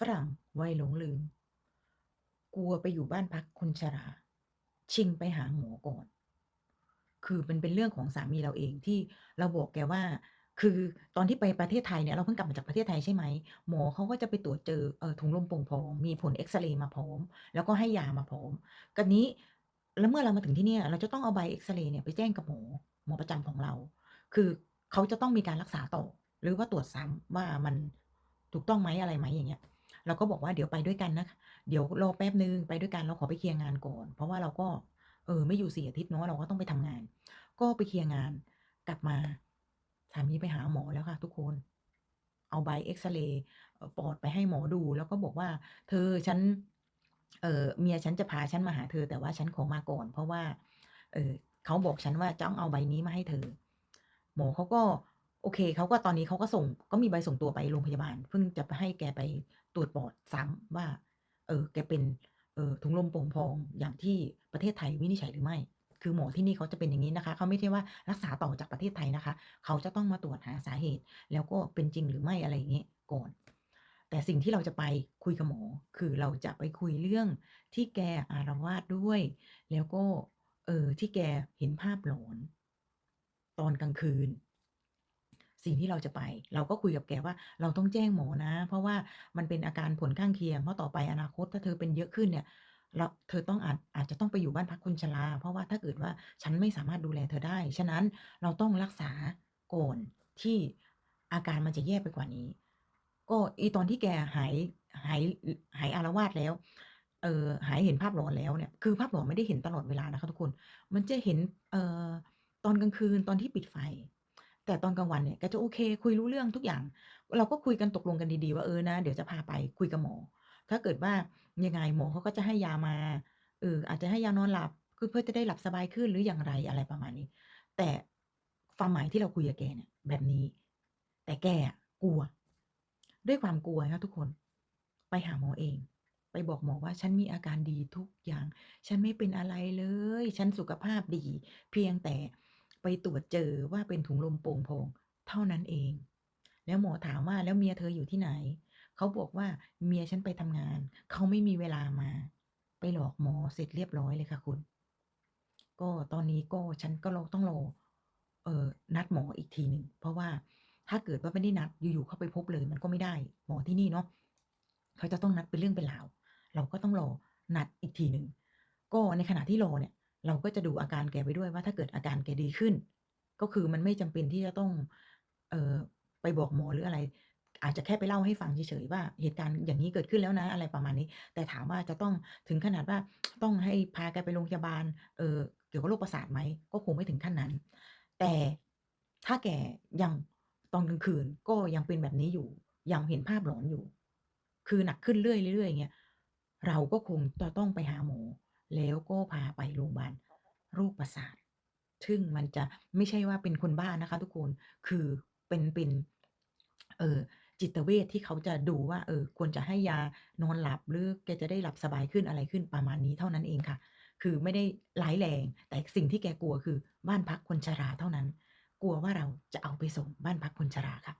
ฝรั่งวัยหลงลืม กลัวไปอยู่บ้านพักคนชรา ชิงไปหาหมอก่อน คือมันเป็นเรื่องของสามีเราเองที่เราบอกแกว่า คือตอนที่ไปประเทศไทยเนี่ยเราเพิ่งกลับมาจากประเทศไทยใช่ไหมหมอเขาก็จะไปตรวจเจอเออถุงลมโป่งพองมีผลเอ็กซเรย์มาพร้อม แล้วก็ให้ยามาพร้อมคราวนี้แล้วเมื่อเรามาถึงที่เนี่ยเราจะต้องเอาใบเอ็กซเรย์เนี่ยไปแจ้งกับหมอหมอประจำของเรา คือเขาจะต้องมีการรักษาต่อ หรือว่าตรวจซ้ำว่ามันถูกต้องไหมอะไรไหมอย่างเงี้ย เราก็บอกว่า"เดี๋ยวไปด้วยกันนะเดี๋ยวรอแป๊บหนึ่งไปด้วยกันเราขอไปเคลียร์งานก่อน"เพราะว่าเราก็เออไม่อยู่4อาทิตย์เนาะเราก็ต้องไปทำงาน ก็ไปเคลียร์งานกลับมาสามีไปหาหมอแล้วค่ะ ทุกคน เอาใบเอกซเรย์เอ่อปอดไปให้หมอดู แล้วก็บอกว่า"เธอฉัน เออเมียฉันจะพาฉันมาหาเธอ แต่ว่าฉันขอมาก่อน เพราะว่า เออเขาบอกฉันว่าต้องเอาใบนี้มาให้เธอ"หมอเขาก็ โอเคเขาก็ตอนนี้เขาก็ส่งก็มีใบส่งตัวไปโรงพยาบาล เพิ่งจะไปให้แกไปตรวจปอดซ้ำว่า เออแกเป็นเออถุงลมโป่งพองอย่างที่ประเทศไทยวินิจฉัยหรือไม่ คือหมอที่นี่เขาจะเป็นอย่างงี้นะคะเขาไม่ใช่ว่ารักษาต่อจากประเทศไทยนะคะ เขาจะต้องมาตรวจหาสาเหตุ แล้วก็เป็นจริงหรือไม่อะไรอย่างงี้ก่อน แต่สิ่งที่เราจะไปคุยกับหมอ คือเราจะไปคุยเรื่องที่แกอาละวาดด้วย แล้วก็เออที่แกเห็นภาพหลอน ตอนกลางคืน สิ่งที่เราจะไป เราก็คุยกับแกว่า"เราต้องแจ้งหมอนะ เพราะว่ามันเป็นอาการผลข้างเคียง เพราะต่อไปอนาคตถ้าเธอเป็นเยอะขึ้นเนี่ยเราเธอต้องอาจอาจจะต้องไปอยู่บ้านพักคนชรา เพราะว่าถ้าเกิดว่าฉันไม่สามารถดูแลเธอได้ ฉะนั้นเราต้องรักษาก่อนที่อาการมันจะแย่ไปกว่านี้"ก็อีตอนที่แกหายหายหายอาละวาดแล้ว เออหายเห็นภาพหลอนแล้วเนี่ย คือภาพหลอนไม่ได้เห็นตลอดเวลานะคะทุกคน มันจะเห็น เอ่อ ตอนกลางคืนตอนที่ปิดไฟ แต่ตอนกลางวันเนี่ยแกจะโอเค คุยรู้เรื่องทุกอย่าง เราก็คุยกันตกลงกันดีๆว่า"เออนะ เดี๋ยวจะพาไปคุยกับหมอ ถ้าเกิดว่ายังไงหมอเขาก็จะให้ยามาเอออาจจะให้ยานอนหลับคือเพื่อจะได้หลับสบายขึ้นหรืออย่างไร"อะไรประมาณนี้ แต่ความหมายที่เราคุยกับแกเนี่ย แบบนี้ แต่แกกลัว ด้วยความกลัวนะทุกคน ไปหาหมอเอง ไปบอกหมอว่า"ฉันมีอาการดีทุกอย่าง ฉันไม่เป็นอะไรเลย ฉันสุขภาพดี เพียงแต่ ไปตรวจเจอว่าเป็นถุงลมโป่งพองเท่านั้นเอง"แล้วหมอถามว่า"แล้วเมียเธออยู่ที่ไหน?"เขาบอกว่า"เมียฉันไปทำงาน เขาไม่มีเวลามา"ไปหลอกหมอเสร็จเรียบร้อยเลยค่ะคุณ ก็ตอนนี้ก็ฉันก็รอต้องรอเออนัดหมออีกทีหนึ่งเพราะว่าถ้าเกิดว่าไม่ได้นัดอยู่ๆเข้าไปพบเลยมันก็ไม่ได้หมอที่นี่เนาะเขาจะต้องนัดเป็นเรื่องเป็นราวเราก็ต้องรอนัดอีกทีหนึ่งก็ในขณะที่รอเนี่ย เราก็จะดูอาการแกไปด้วยว่าถ้าเกิดอาการแกดีขึ้น ก็คือมันไม่จำเป็นที่จะต้องเออไปบอกหมอหรืออะไร อาจจะแค่ไปเล่าให้ฟังเฉยๆว่าเหตุการณ์อย่างงี้เกิดขึ้นแล้วนะ อะไรประมาณนี้ แต่ถามว่าจะต้องถึงขนาดว่าต้องให้พาแกไปโรงพยาบาลเออเกี่ยวกับโรคประสาทไหมก็คงไม่ถึงขั้นนั้น แต่ถ้าแกยังตอนกลางคืนก็ยังเป็นแบบนี้อยู่ ยังเห็นภาพหลอนอยู่ คือหนักขึ้นเรื่อยๆเรื่อยๆอย่างเงี้ยเราก็คงจะต้องไปหาหมอ แล้วก็พาไปโรงพยาบาลโรคประสาท ซึ่งมันจะไม่ใช่ว่าเป็นคนบ้านะคะ ทุกคน คือเป็นเป็นเออจิตเวชที่เขาจะดูว่า เออ ควรจะให้ยานอนหลับหรือแกจะได้หลับสบายขึ้นอะไรขึ้นประมาณนี้เท่านั้นเองค่ะ คือไม่ได้ร้ายแรง แต่สิ่งที่แกกลัวคือบ้านพักคนชราเท่านั้น กลัวว่าเราจะเอาไปส่งบ้านพักคนชราค่ะ